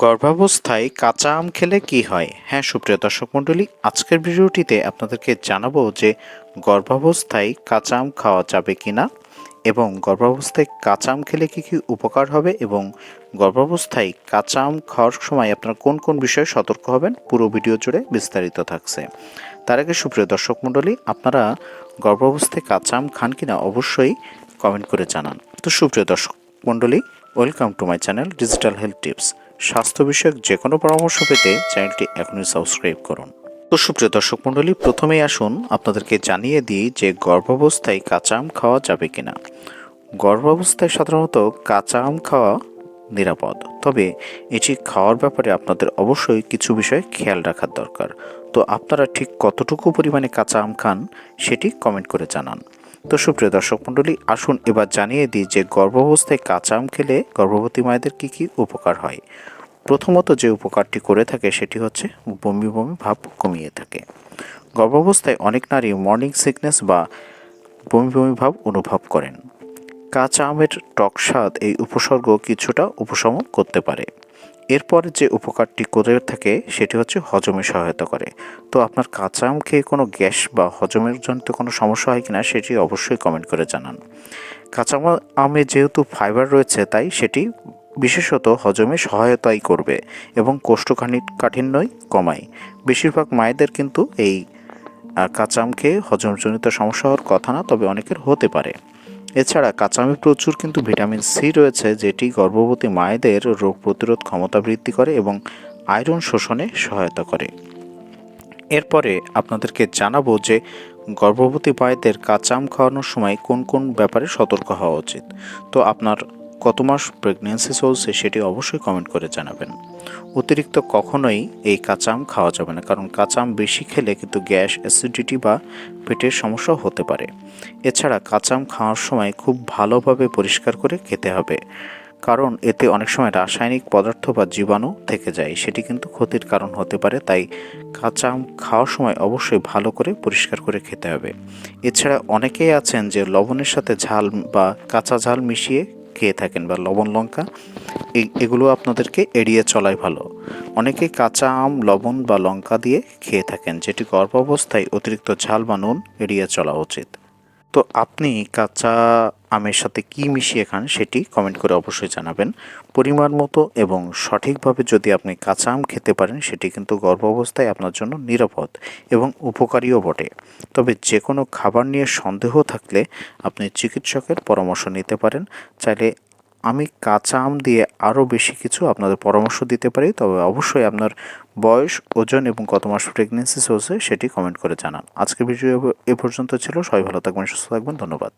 গর্ভাবস্থায় কাঁচা আম খেলে কি হয়? হ্যাঁ সুপ্রিয় দর্শক মণ্ডলী, আজকের ভিডিওটিতে আপনাদেরকে জানাব যে গর্ভাবস্থায় কাঁচা আম খাওয়া যাবে কি না এবং গর্ভাবস্থায় কাঁচা আম খেলে কি কি উপকার হবে এবং গর্ভাবস্থায় কাঁচা আম খাওয়ার সময় আপনারা কোন কোন বিষয়ে সতর্ক হবেন? পুরো ভিডিও জুড়ে বিস্তারিত থাকছে। তার আগে সুপ্রিয় দর্শক মণ্ডলী, আপনারা গর্ভাবস্থায় কাঁচা আম খান কিনা অবশ্যই কমেন্ট করে জানান। তো সুপ্রিয় দর্শক মণ্ডলী, welcome to my channel digital health tips. স্বাস্থ্য বিষয়ক যে কোনো পরামর্শ পেতে চ্যানেলটি এখনই সাবস্ক্রাইব করুন। তো সুপ্রিয় দর্শক মণ্ডলী, প্রথমেই আসুন আপনাদেরকে জানিয়ে দিই যে গর্ভাবস্থায় কাঁচা আম খাওয়া যাবে কিনা। গর্ভাবস্থায় সাধারণত কাঁচা আম খাওয়া নিরাপদ, তবে এটি খাওয়ার ব্যাপারে আপনাদের অবশ্যই কিছু বিষয় খেয়াল রাখার দরকার। তো আপনারা ঠিক কতটুকু পরিমাণে কাঁচা আম খান, সেটি কমেন্ট করে জানান। তো সুপ্রিয় দর্শক মণ্ডলী, আসুন এবার জানিয়ে দিই যে গর্ভাবস্থায় কাঁচা আম খেলে গর্ভবতী মায়েদের কী কী উপকার হয়। প্রথমত যে উপকারটি করে থাকে সেটি হচ্ছে বমি বমি ভাব কমিয়ে থাকে। গর্ভাবস্থায় অনেক নারী মর্নিং সিকনেস বা বমি বমি ভাব অনুভব করেন। কাঁচা আমের টক স্বাদ এই উপসর্গ কিছুটা উপশম করতে পারে। এরপর যে উপকারটি করে থাকে, সেটি হচ্ছে হজমে সহায়তা করে। তো আপনার কাঁচা আম খেয়ে কোনো গ্যাস বা হজমের জনিত কোনো সমস্যা হয় কিনা, সেটি অবশ্যই কমেন্ট করে জানান। কাঁচা আমে যেহেতু ফাইবার রয়েছে, তাই সেটি বিশেষত হজমে সহায়তাই করবে এবং কোষ্ঠকাঠি কাঠিন্যই কমায়। বেশিরভাগ মায়েদের কিন্তু এই কাঁচা আম খেয়ে হজমজনিত সমস্যা হওয়ার কথা না, তবে অনেকের হতে পারে। এছাড়া কাঁচামে প্রচুর কিন্তু ভিটামিন সি রয়েছে, যেটি গর্ভবতী মায়েদের রোগ প্রতিরোধ ক্ষমতা বৃদ্ধি করে এবং আয়রন শোষণে সহায়তা করে। এরপরে আপনাদেরকে জানাব যে গর্ভবতী মায়েদের কাঁচাম খাওয়ানোর সময় কোন কোন ব্যাপারে সতর্ক হওয়া উচিত। তো আপনার কত মাস প্রেগনেন্সি চলছে সেটি অবশ্যই কমেন্ট করে জানাবেন। অতিরিক্ত কখনোই এই কাঁচা আম খাওয়া যাবে না, কারণ কাঁচা আম বেশি খেলে কিন্তু গ্যাস অ্যাসিডিটি বা পেটের সমস্যা হতে পারে। এছাড়া কাঁচা আম খাওয়ার সময় খুব ভালোভাবে পরিষ্কার করে খেতে হবে, কারণ এতে অনেক সময় রাসায়নিক পদার্থ বা জীবাণু থেকে যায়, সেটি কিন্তু ক্ষতির কারণ হতে পারে, তাই কাঁচা আম খাওয়ার সময় অবশ্যই ভালো করে পরিষ্কার করে খেতে হবে। এছাড়া অনেকেই আছেন যে লবণের সাথে ঝাল বা কাঁচা ঝাল মিশিয়ে খেয়ে থাকেন বা লবণ লঙ্কা এগুলো আপনাদেরকে এড়িয়ে চলাই ভালো। অনেকে কাঁচা আম, লবণ বা লঙ্কা দিয়ে খেয়ে থাকেন, যেটি গর্ভাবস্থায় অতিরিক্ত ঝাল বা নুন এড়িয়ে চলা উচিত। তো আপনি কাঁচা আমের সাথে কি মিশিয়ে খান সেটি কমেন্ট করে অবশ্যই জানাবেন। পরিমাণ মতো এবং সঠিকভাবে যদি আপনি কাঁচা আম খেতে পারেন, সেটি কিন্তু গর্ভাবস্থায় আপনার জন্য নিরাপদ এবং উপকারীও বটে। তবে যে কোনো খাবার নিয়ে সন্দেহ থাকলে আপনি চিকিৎসকের পরামর্শ নিতে পারেন। চাইলে আমি কাঁচা আম দিয়ে আরও বেশি কিছু আপনাদের পরামর্শ দিতে পারি, তবে অবশ্যই আপনার বয়স, ওজন এবং কত মাস প্রেগনেন্সি চলছে সেটি কমেন্ট করে জানান। আজকে ভিডিও এ পর্যন্ত ছিল, সবাই ভালো থাকবেন, সুস্থ থাকবেন, ধন্যবাদ।